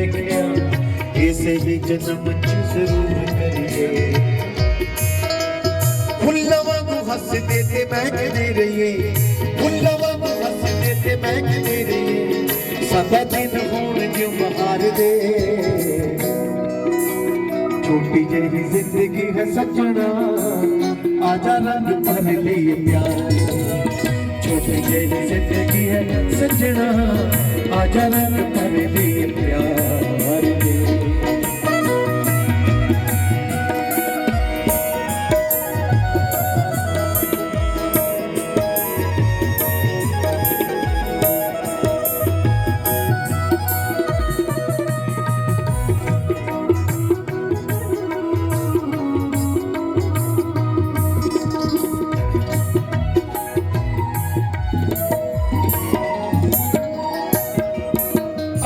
ਵੇਖਿਆ, ਇਸੇ ਹੀ ਜਨਮ ਚ ਜ਼ਰੂਰ ਕਰੀਏ। ਫੁੱਲਾਂ ਵਾਂਗੂ ਹੱਸਦੇ ਤੇ ਮਹਿਕਦੇ ਰਹੀਏ। ਫੁੱਲਾਂ ਵਾਂਗੂ ਹੱਸਦੇ ਤੇ ਮਹਿਕਦੇ ਰਹੀਏ। ਸਦਾ ਦਿਨ ਹੋਣ ਜਿਉ ਬਹਾਰ ਦੇ। ਛੋਟੀ ਜਿਹੀ ਜ਼ਿੰਦਗੀ ਹੈ ਸੱਜਣਾ, ਆਜਾ ਰੰਗ ਭਰ ਲਈ ਪਿਆਰ। ਛੋਟੀ ਜਿਹੀ ਜ਼ਿੰਦਗੀ ਹੈ ਸੱਜਣਾ ਆਜਾ ਰੰਗ ਭਰ ਲਈ ਪਿਆਰ।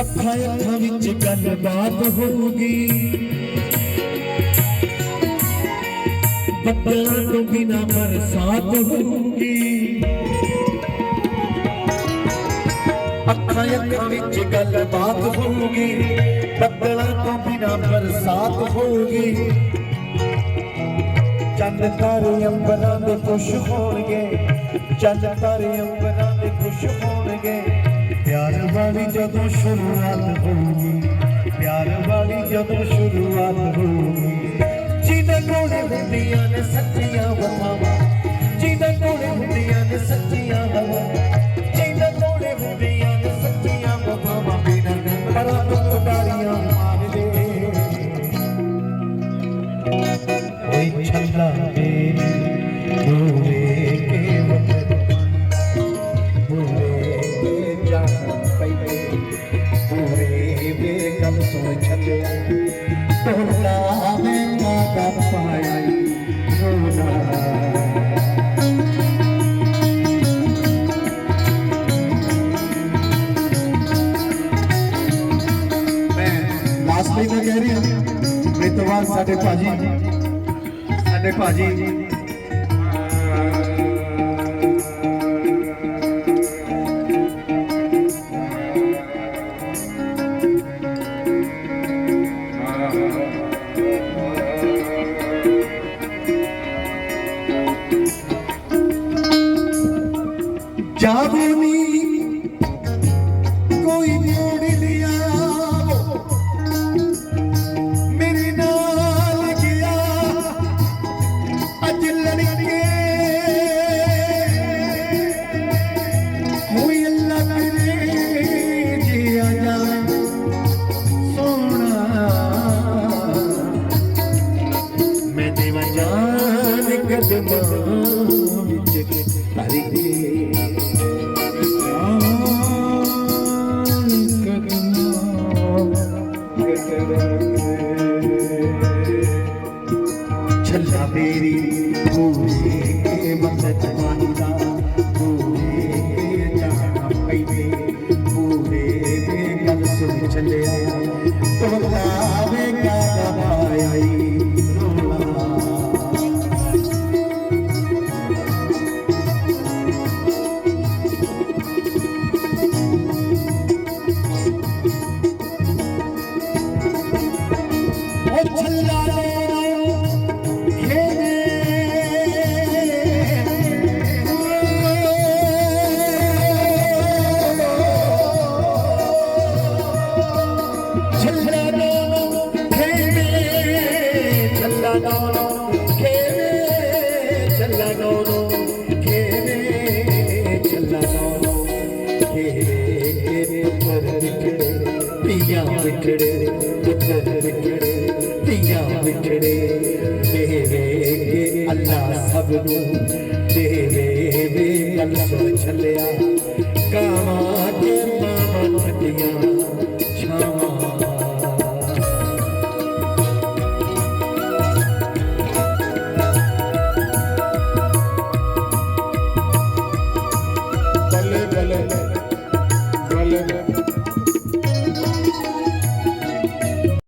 ਅੱਖਾਂ ਅੱਖਾਂ ਵਿੱਚ ਗੱਲਬਾਤ ਹੋਊਗੀ। ਬੱਦਲਾਂ ਤੋਂ ਬਿਨਾ ਬਰਸਾਤ ਹੋਊਗੀ। ਅੱਖਾਂ ਅੱਖਾਂ ਵਿੱਚ ਗੱਲਬਾਤ ਹੋਊਗੀ। ਬੱਦਲਾਂ ਤੋਂ ਬਿਨਾ ਬਰਸਾਤ ਹੋਊਗੀ। ਚੰਦ ਤਾਰੇ ਅੰਬਰਾਂ ਦੇ ਖੁਸ਼ ਹੋਣਗੇ। ਚੰਦ ਤਾਰੇ ਅੰਬਰਾਂ ਪਿਆਰ ਵਾਲੀ ਜਦੋਂ ਸ਼ੁਰੂਆਤ ਹੋਊਗੀ ਪਿਆਰ ਵਾਲੀ ਜਦੋਂ ਸ਼ੁਰੂਆਤ ਹੋਊਗੀ ਜਿਹਦੇ ਕੋਲੇ ਹੁੰਦੀਆਂ ਨੇ ਸੱਚੀਆਂ ਤੋਲਾ ਮੈਂ ਮਾਤਾ ਪਾਇਆ ਰੋਣਾ ਮੈਂ ਤਾਂ ਕਹਿ ਰਿਹਾ ਹਾਂ। ਮੇਰੇ ਤੋਂ ਬਾਅਦ ਸਾਡੇ ਭਾਜੀ ਸਾਡੇ ਭਾਜੀ। ਜਾਵੇ ਨੀ। ਕੋਈ ਜੋੜ ਲਿਆ ਮੇਰੇ ਨਾਲ ਗਿਆ ਅੱਜ ਲੜਕੇ ਹੋਈ ਅੱਲਾ ਕਰੇ ਜੀ ਆ ਸੋਹਣਾ। ਮੈਂ ਦੇਵਾ ਜਾਨ ਕਦਮਾਂ ਵਿੱਚ। ਭਰ Yeah. ਵਿਛੜੇ, ਪੁੱਤਰ ਵਿਛੜੇ, ਧੀਆਂ ਵਿਛੜੇ। ਦੇਵੇ ਕੇ ਅੱਲਾ ਸਭ ਨੂੰ ਦੇਵੇ, ਵੇ ਕਲਮ ਛਲਿਆ। ਕਾਵਾਂ ਤੇ ਮਾਵਾਂ ਛੱਡੀਆਂ